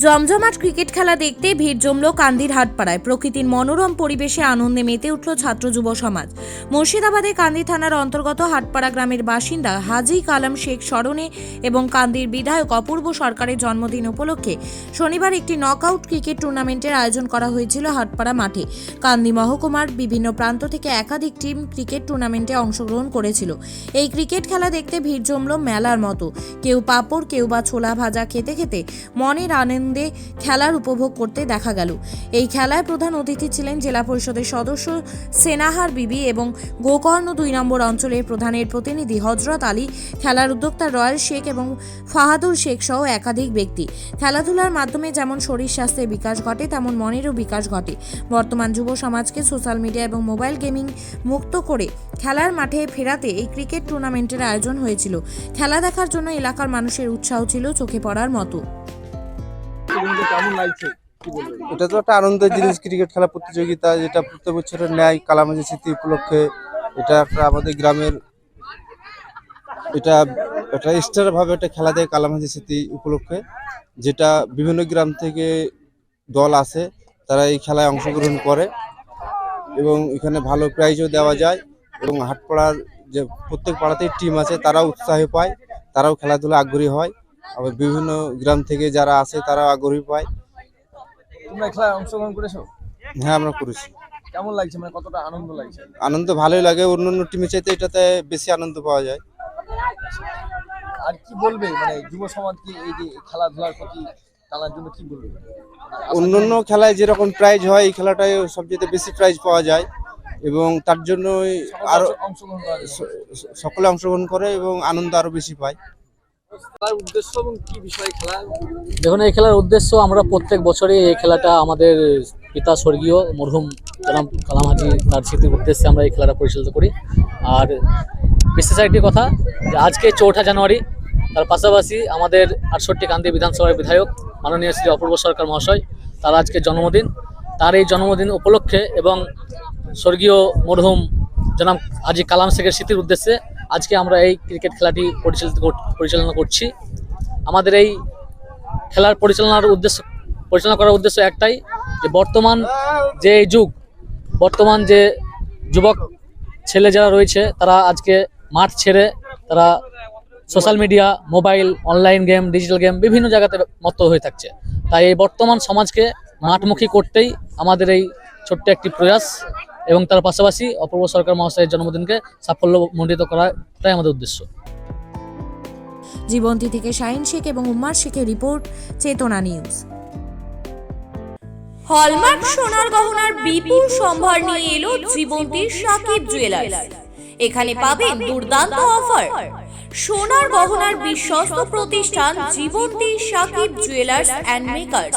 জমজমাট ক্রিকেট খেলা দেখতে ভিড় জমল কান্দির হাটপাড়ায় প্রকৃতির মনোরম পরিবেশে আনন্দে মেতে উঠল ছাত্র যুব সমাজ। মুর্শিদাবাদে কান্দি থানার অন্তর্গত হাটপাড়া গ্রামের বাসিন্দা হাজি কালাম শেখ স্মরণে এবং কান্দির বিধায়ক অপূর্ব সরকারের জন্মদিন উপলক্ষে শনিবার একটি নকআউট ক্রিকেট টুর্নামেন্টের আয়োজন করা হয়েছিল হাটপাড়া মাঠে। কান্দি মহকুমার বিভিন্ন প্রান্ত থেকে একাধিক টিম ক্রিকেট টুর্নামেন্টে অংশগ্রহণ করেছিল। এই ক্রিকেট খেলা দেখতে ভিড় জমল মেলার মতো। কেউ পাঁপড়, কেউ বা ছোলা ভাজা খেতে খেতে মনের আনন্দে খেলার উপভোগ করতে দেখা গেল। এই খেলায় প্রধান অতিথি ছিলেন জেলা পরিষদের সদস্য সেনাহার বিবি এবং গোকর্ণ দুই নম্বর অঞ্চলের প্রধানের প্রতিনিধি হজরত আলী, খেলার উদ্যোক্তা রয়্যাল শেখ এবং ফাহাদুর শেখ সহ একাধিক ব্যক্তি। খেলাধুলার মাধ্যমে যেমন শরীর স্বাস্থ্যের বিকাশ ঘটে, তেমন মনেরও বিকাশ ঘটে। বর্তমান যুব সমাজকে সোশ্যাল মিডিয়া এবং মোবাইল গেমিং মুক্ত করে খেলার মাঠে ফেরাতে এই ক্রিকেট টুর্নামেন্টের আয়োজন হয়েছিল। খেলা দেখার জন্য এলাকার মানুষের উৎসাহ ছিল, চোখে পড়ার মতো। এটা তো একটা আনন্দের জিনিস ক্রিকেট খেলা প্রতিযোগিতা, যেটা প্রত্যেক বছরের ন্যায় কালামাজি স্মৃতি উপলক্ষে এটা একটা আমাদের গ্রামের এটা একটা স্টার ভাবে একটা খেলা দেয় কালামাজি স্মৃতি উপলক্ষে, যেটা বিভিন্ন গ্রাম থেকে দল আসে, তারা এই খেলায় অংশগ্রহণ করে এবং এখানে ভালো প্রাইজও দেওয়া যায় এবং হাটপাড়ার যে প্রত্যেক পাড়াতেই টিম আছে, তারাও উৎসাহ পায়, তারাও খেলাধুলা আগ্রহী হয়। আবার বিভিন্ন গ্রাম থেকে যারা আসে তারা আগ্রহী পায়। তোমরা খেলায় অংশগ্রহণ করেছ? হ্যাঁ আমরা করেছি। কেমন লাগছে? মানে কতটা আনন্দ লাগছে? আনন্দ ভালোই লাগে অন্য অন্য টিমের চাইতে এটাতে বেশি আনন্দ পাওয়া যায়। আর কি বলবে? মানে যুব সমাজকে এই যে খেলাধুলার প্রতি টানার জন্য কি বলবে? অন্য অন্য খেলায় যেরকম প্রাইজ হয় এই খেলাটায় সবচেয়ে বেশি প্রাইজ পাওয়া যায়। এবং তার জন্যই আরও সকলে অংশগ্রহণ করে এবং আনন্দ আরও বেশি পায়। দেখুন, এই খেলার উদ্দেশ্য আমরা প্রত্যেক বছরই এই খেলাটা আমাদের পিতা স্বর্গীয় মরহুম জনাব কালাম হাজি তার স্মৃতির উদ্দেশ্যে আমরা এই খেলাটা পরিচালিত করি। আর বিশেষ একটি কথা, যে আজকে চৌঠা জানুয়ারি, তার পাশাপাশি আমাদের আটষট্টি কান্দি বিধানসভার বিধায়ক মাননীয় শ্রী অপূর্ব সরকার মহাশয়, তার আজকে জন্মদিন। তার এই জন্মদিন উপলক্ষে এবং স্বর্গীয় মরহুম জনাব হাজি কালাম শেখের স্মৃতির উদ্দেশ্যে আজকে আমরা এই ক্রিকেট খেলাটি পরিচালিত পরিচালনা করছি। আমাদের এই খেলার পরিচালনার উদ্দেশ্য পরিচালনা করার উদ্দেশ্য একটাই যে বর্তমান যে যুগ, বর্তমান যে যুবক ছেলে যারা রয়েছে, তারা আজকে মাঠ ছেড়ে তারা social media, mobile, online game, digital game বিভিন্ন জায়গাতে মত্ত হয়ে থাকছে। তাই এই বর্তমান সমাজকে মাঠমুখী করতেই আমাদের এই ছোট্ট একটি প্রয়াস। এবং তার পাশাপাশি অপূর্ব সরকার মহাশয়ের জন্মদিনকে সাফল্যমণ্ডিত করাটাই আমাদের উদ্দেশ্য। জীবন্তী থেকে শাহিন শেখ এবং উম্মার শেখের রিপোর্ট, চেতনা নিউজ। হলমার্ক সোনার গহনার বিপুল সম্ভার নিয়ে এলো জীবন্তীর সাকিব জুয়েলার্স এখানে পাবেন দুর্দান্ত অফার সোনার গহনার বিশ্বস্ত প্রতিষ্ঠান Jibanti Sakib jewellers and makers